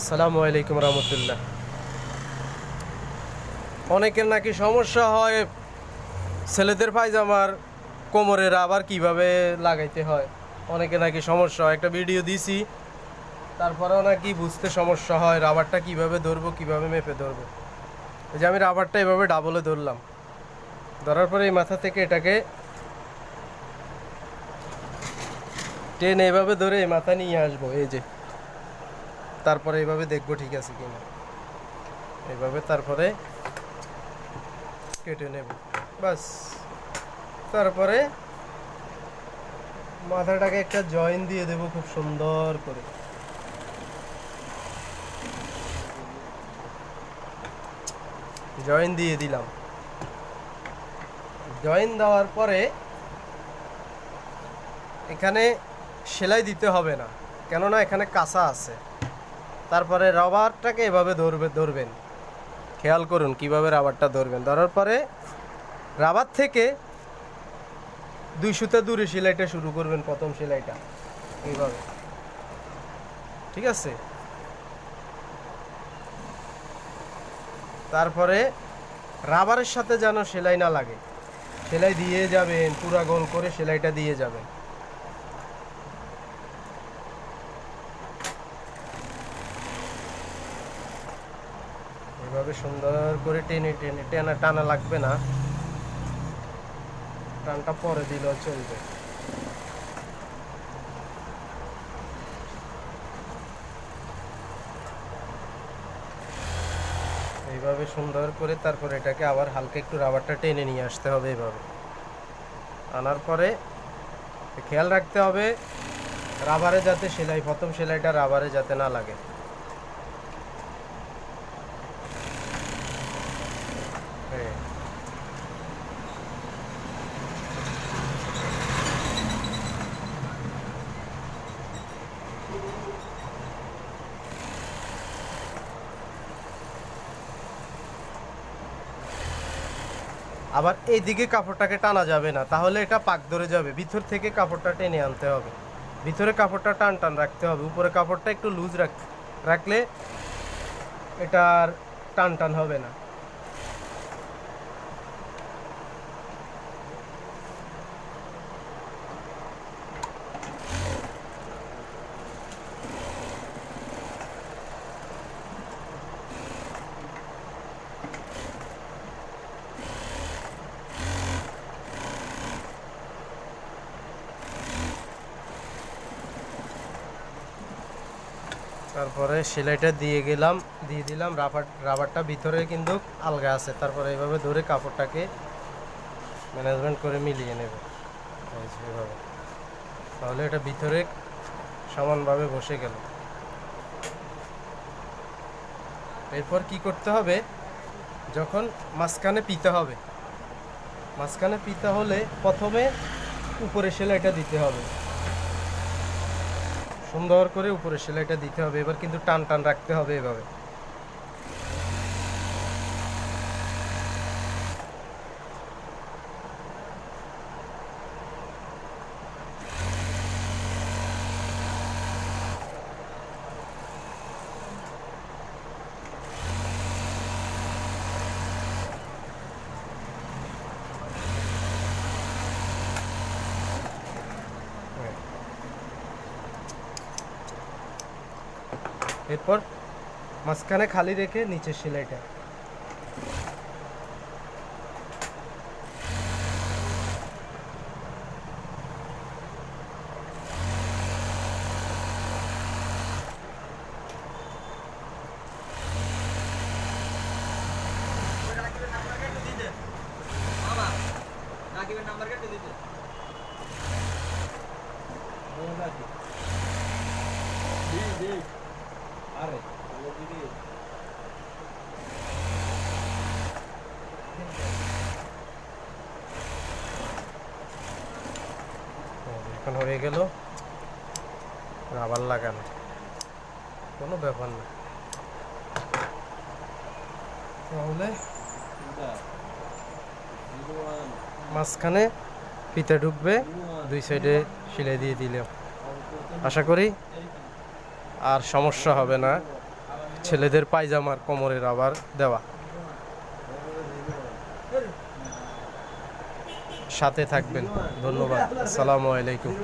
আসসালামু আলাইকুম রহমতুল্লাহ। অনেকের নাকি সমস্যা হয় ছেলেদের পায়জামার কোমরের আবার কীভাবে লাগাইতে হয়। অনেকে নাকি সমস্যা হয়। একটা ভিডিও দিছি, তারপরেও নাকি বুঝতে সমস্যা হয়, রাবারটা কীভাবে ধরবো, কীভাবে মেপে ধরবো। এই যে আমি রাবারটা এভাবে ডাবলে ধরলাম। ধরার পরে এই মাথা থেকে এটাকে টেনে এভাবে ধরে এই মাথা নিয়ে আসব, এই যে। তারপরে এইভাবে দেখব ঠিক আছে কিনা। এইভাবে তারপরে কেটে নেব। বাস। তারপরে মাথাটাকে একটা জয়েন দিয়ে দেবো খুব সুন্দর করে। জয়েন দিয়ে দিলাম। জয়েন দেওয়ার পরে এখানে সেলাই দিতে হবে না। কেননা এখানে কাঁচা আছে। তারপরে রাবারটাকে এভাবে ধরবে, ধরবেন। খেয়াল করুন কীভাবে রাবারটা ধরবেন। ধরার পরে রাবার থেকে দুই সুতা দূরে সেলাইটা শুরু করবেন, প্রথম সেলাইটা। এইভাবে। ঠিক আছে? তারপরে রাবারের সাথে যেন সেলাই না লাগে। সেলাই দিয়ে যাবেন, পুরা গোল করে সেলাইটা দিয়ে যাবেন। এভাবে সুন্দর করে টেনে টেনে, টেনা টানা লাগবে না। টানটা পরে দিলেও চলবে। এইভাবে সুন্দর করে তারপর এটাকে আবার হালকা একটু রাবারটা টেনে নিয়ে আসতে হবে এইভাবে। আনার পরে খেয়াল রাখতে হবে, রাবারে যাতে সেলাই, প্রথম সেলাইটা রাবারে যাতে না লাগে হ্যাঁ আবার এইদিকে কাপড়টাকে টানা যাবে না, তাহলে এটা পাক ধরে যাবে। ভিতর থেকে কাপড়টা টেনে আনতে হবে। ভিতরে কাপড়টা টান টান রাখতে হবে, উপরে কাপড়টা একটু লুজ রাখ রাখলে এটা আর টান টান হবে না। তারপরে সেলাইটা দিয়ে গেলাম, দিয়ে দিলাম, রাবার, রাবারটা ভিতরে কিন্তু আলগা আছে। তারপরে এইভাবে ধরে কাপড়টাকে ম্যানেজমেন্ট করে মিলিয়ে নেব। এই যে এভাবে তাহলে এটা ভিতরে সমানভাবে বসে গেল। এরপর কি করতে হবে? যখন মাঝখানে পিতে হবে, মাঝখানে পিতা হলে প্রথমে উপরে সেলাইটা দিতে হবে। সুন্দর করে উপরে সেলাইটা দিতে হবে। এবার কিন্তু টান টান রাখতে হবে এভাবে। এরপর মাঝখানে খালি রেখে নিচের সেলাইটা। রাকিবের নাম্বার কেটে দিতে আরে এখন হয়ে গেল রাবার লাগানো। কোনো ব্যাপার না। তাহলে মাঝখানে ফিতে ঢুকবে, দুই সাইডে সেলাই দিয়ে দিলাম। আশা করি আর সমস্যা হবে না। ছেলেদের পায়জামার কোমরের আবার দেওয়া। সাথে থাকবেন। ধন্যবাদ। আসসালামু আলাইকুম।